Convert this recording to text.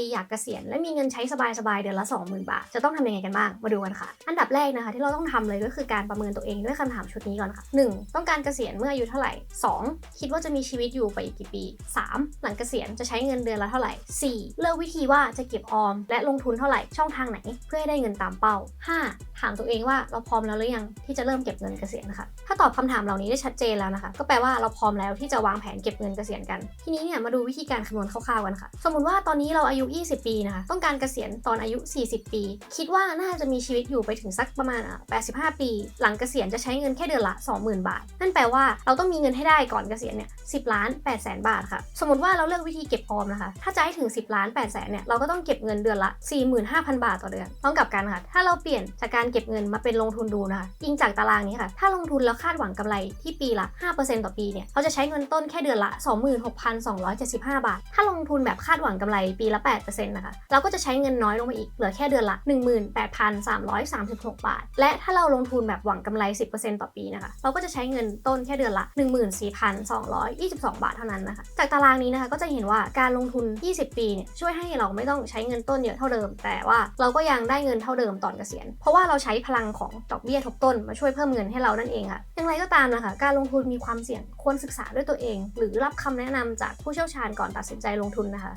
ปีอยากเกษียณและมีเงินใช้สบายๆเดือนละ 20,000 บาท จะต้องทำยังไงกันบ้าง มาดูกันค่ะ อันดับแรกนะคะ ที่เราต้องทำเลยก็คือการประเมินตัวเองด้วยคำถามชุดนี้ก่อนค่ะ 1. ต้องการเกษียณเมื่ออายุเท่าไหร่ 2. คิดว่าจะมีชีวิตอยู่ไปอีกกี่ปี 3. หลังเกษียณจะใช้เงินเดือนละเท่าไหร่ 4. เลือกวิธีว่าจะเก็บออม และลงทุนเท่าไหร่ช่องทางไหน เพื่อให้ได้เงินตามเป้า 5. ถามตัวเองว่าเราพร้อมแล้วหรือยังที่จะเริ่มเก็บเงินเกษียณนะคะถ้าตอบคำถามเหล่านี้ได้ชัดเจนแล้วนะคะ ก็แปลว่าเราพร้อมแล้วที่จะวางแผนเก็บเงินเกษียณกัน ทีนี้เนี่ยมาดูวิธีการคำนวณคร่าวๆกันค่ะ สมมติว่าตอนนี้เราอายุ20 ปีนะคะ ต้องการเกษียณตอนอายุ 40 ปี คิดว่าน่าจะมีชีวิตอยู่ไปถึงสักประมาณอะ85 ปี หลังเกษียณจะใช้เงินแค่เดือนละ 20,000 บาท นั่นแปลว่าเราต้องมีเงินให้ได้ก่อนเกษียณเนี่ย10 ล้าน8แสนบาทค่ะ สมมติว่าเราเลือกวิธีเก็บออมนะคะ ถ้าจะให้ถึง 10 ล้าน8แสนเนี่ย เราก็ต้องเก็บเงินเดือนละ 45,000 บาทต่อเดือน ต้องกลับกันค่ะ ถ้าเราเปลี่ยนจากการเก็บเงินมาเป็นลงทุนดูนะคะยิงจากตารางนี้ค่ะ ถ้าลงทุนแล้วคาดหวังกำไรที่ปีละ 5%ต่อปีเนี่ย เราจะใช้เงินต้นแค่เดือนละ 26,275 บาท ถ้าลงทุนแบบคาดหวังกำไรปีละ8%นะคะ เราก็จะใช้เงินน้อยลงมาอีก เหลือแค่เดือนละ 18,336 บาท และถ้าเราลงทุนแบบหวังกำไร 10%ต่อปีนะคะ เราก็จะใช้เงินต้นแค่เดือนละ 14,222 บาทเท่านั้นนะคะ จากตารางนี้นะคะก็จะเห็นว่าการลงทุน 20 ปีเนี่ยช่วยให้เราไม่ต้องใช้เงินต้นเยอะเท่าเดิม แต่ว่าเราก็ยังได้เงินเท่าเดิมตอนเกษียณ เพราะว่าเราใช้พลังของดอกเบี้ยทบต้นมาช่วยเพิ่มเงินให้เรานั่นเองค่ะอย่างไรก็ตามนะคะ การลงทุนมีความเสี่ยงควรศึกษาด้วยตัวเอง หรือรับคำแนะนำจากผู้เชี่ยวชาญก่อนตัดสินใจลงทุนนะคะ